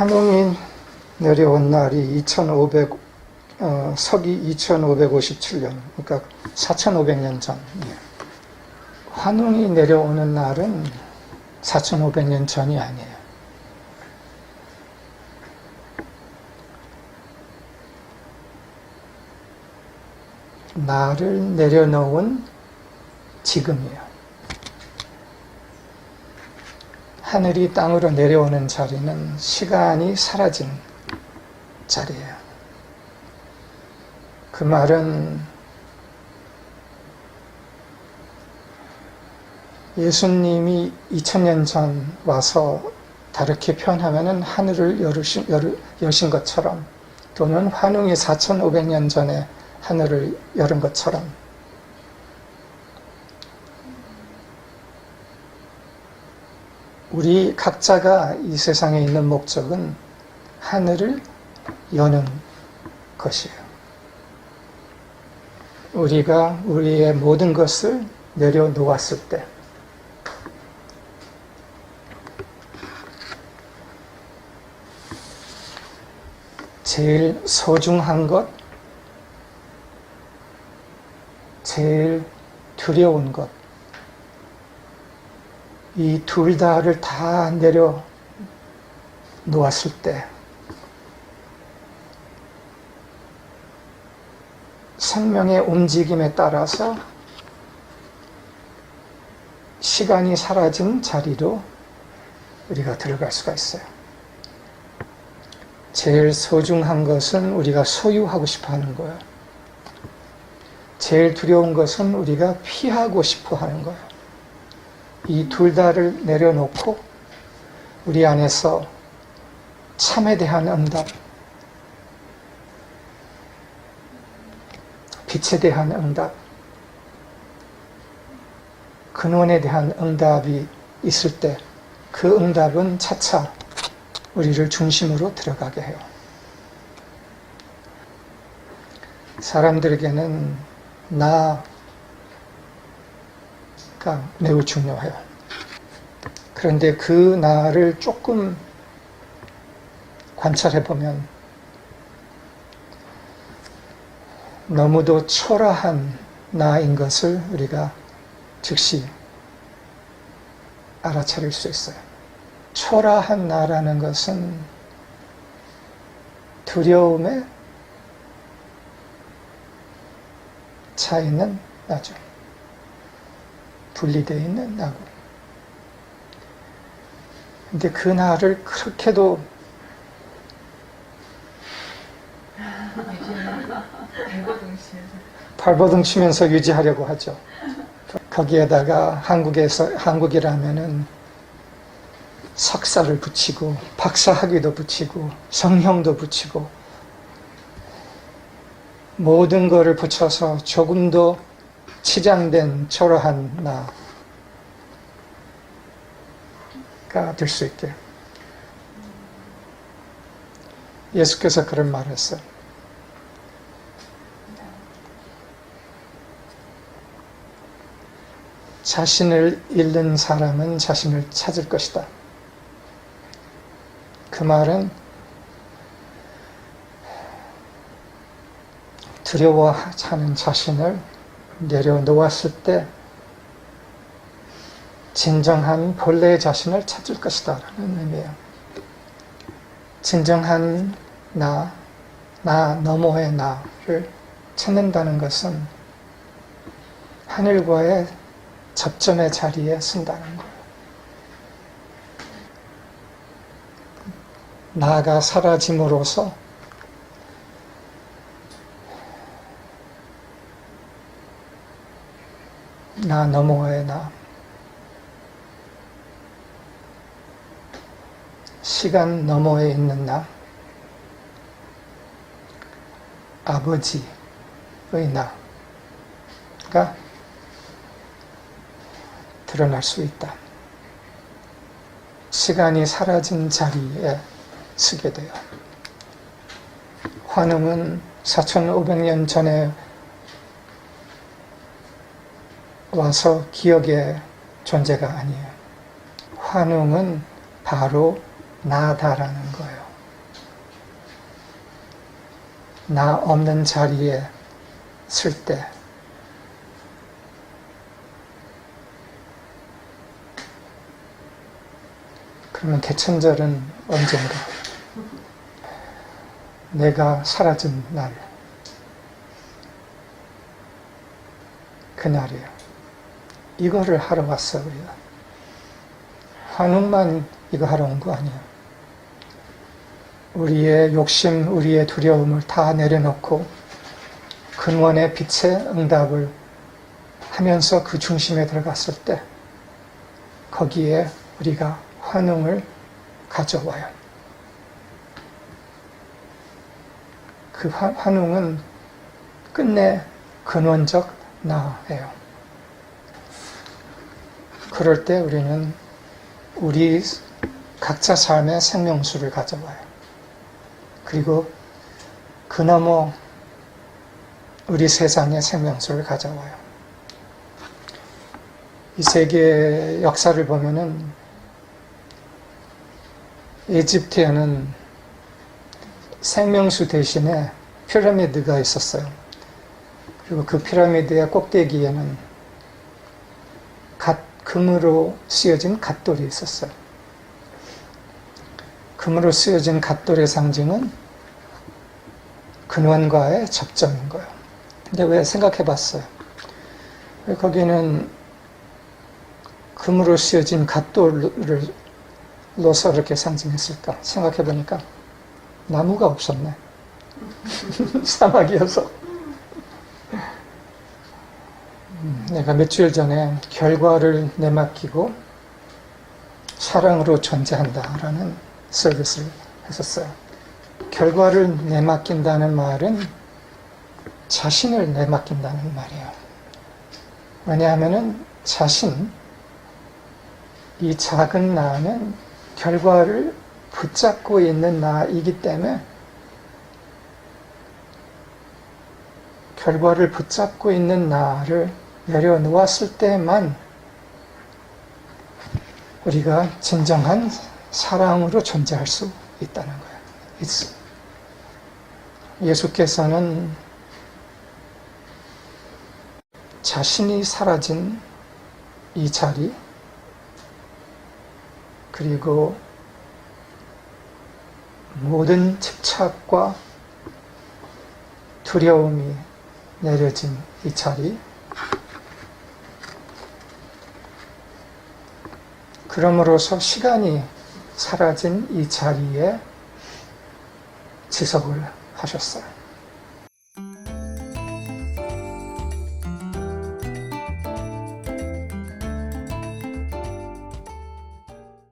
환웅이 내려온 날이 2500, 어, 서기 2557년, 그러니까 4500년 전. 예. 환웅이 내려오는 날은 4500년 전이 아니에요. 나를 내려놓은 지금이에요. 하늘이 땅으로 내려오는 자리는 시간이 사라진 자리예요. 그 말은 예수님이 2000년 전 와서 다르게 표현하면은 하늘을 열, 여신 것처럼 또는 환웅이 4500년 전에 하늘을 열은 것처럼 우리 각자가 이 세상에 있는 목적은 하늘을 여는 것이에요. 우리가 우리의 모든 것을 내려놓았을 때, 제일 소중한 것, 제일 두려운 것, 이 둘 다를 다 내려 놓았을 때, 생명의 움직임에 따라서 시간이 사라진 자리로 우리가 들어갈 수가 있어요. 제일 소중한 것은 우리가 소유하고 싶어 하는 거예요. 제일 두려운 것은 우리가 피하고 싶어 하는 거예요. 이 둘 다를 내려놓고 우리 안에서 참에 대한 응답, 빛에 대한 응답, 근원에 대한 응답이 있을 때 그 응답은 차차 우리를 중심으로 들어가게 해요. 사람들에게는 나 가 매우 중요해요. 그런데 그 나를 조금 관찰해 보면 너무도 초라한 나인 것을 우리가 즉시 알아차릴 수 있어요. 초라한 나라는 것은 두려움에 차이는 나죠. 분리되어 있는 나고. 근데 그 나를 그렇게도 발버둥 치면서 유지하려고 하죠. 거기에다가 한국에서 한국이라면은 석사를 붙이고 박사 학위도 붙이고 성형도 붙이고 모든 것을 붙여서 조금 더 치장된 초라한 나가 될 수 있게 예수께서 그런 말을 했어요. 자신을 잃는 사람은 자신을 찾을 것이다. 그 말은 두려워하는 자신을 내려놓았을 때 진정한 본래의 자신을 찾을 것이다. 라는 의미예요. 진정한 나, 나 너머의 나를 찾는다는 것은 하늘과의 접점의 자리에 쓴다는 거예요. 나가 사라짐으로써 나 너머의 나 시간 너머에 있는 나 아버지의 나 가 드러날 수 있다. 시간이 사라진 자리에 서게 돼요. 환웅은 4,500년 전에 와서 기억의 존재가 아니에요. 환웅은 바로 나다라는 거예요. 나 없는 자리에 쓸 때, 그러면 개천절은 언젠가? 내가 사라진 날. 그날이에요. 이거를 하러 왔어요, 우리가. 환웅만 이거 하러 온 거 아니에요. 우리의 욕심, 우리의 두려움을 다 내려놓고 근원의 빛의 응답을 하면서 그 중심에 들어갔을 때 거기에 우리가 환웅을 가져와요. 그 화- 환웅은 끝내 근원적 나예요. 그럴 때 우리는 우리 각자 삶의 생명수를 가져와요. 그리고 그 너머 우리 세상의 생명수를 가져와요. 이 세계 역사를 보면은 이집트에는 생명수 대신에 피라미드가 있었어요. 그리고 그 피라미드의 꼭대기에는 갓, 금으로 쓰여진 갓돌이 있었어요. 금으로 쓰여진 갓돌의 상징은 근원과의 접점인 거예요. 근데 왜 생각해 봤어요? 왜 거기는 금으로 쓰여진 갓돌을 로서 이렇게 상징했을까? 생각해 보니까 나무가 없었네. 사막이어서. 내가 며칠 전에 결과를 내맡기고 사랑으로 존재한다라는 서비스를 했었어요. 결과를 내맡긴다는 말은 자신을 내맡긴다는 말이에요. 왜냐하면은 자신, 이 작은 나는 결과를 붙잡고 있는 나이기 때문에 결과를 붙잡고 있는 나를 내려놓았을 때만 우리가 진정한 사랑으로 존재할 수 있다는 거예요. 예수께서는 자신이 사라진 이 자리, 그리고 모든 집착과 두려움이 내려진 이 자리, 그럼으로써 시간이 사라진 이 자리에 지속을 하셨어요.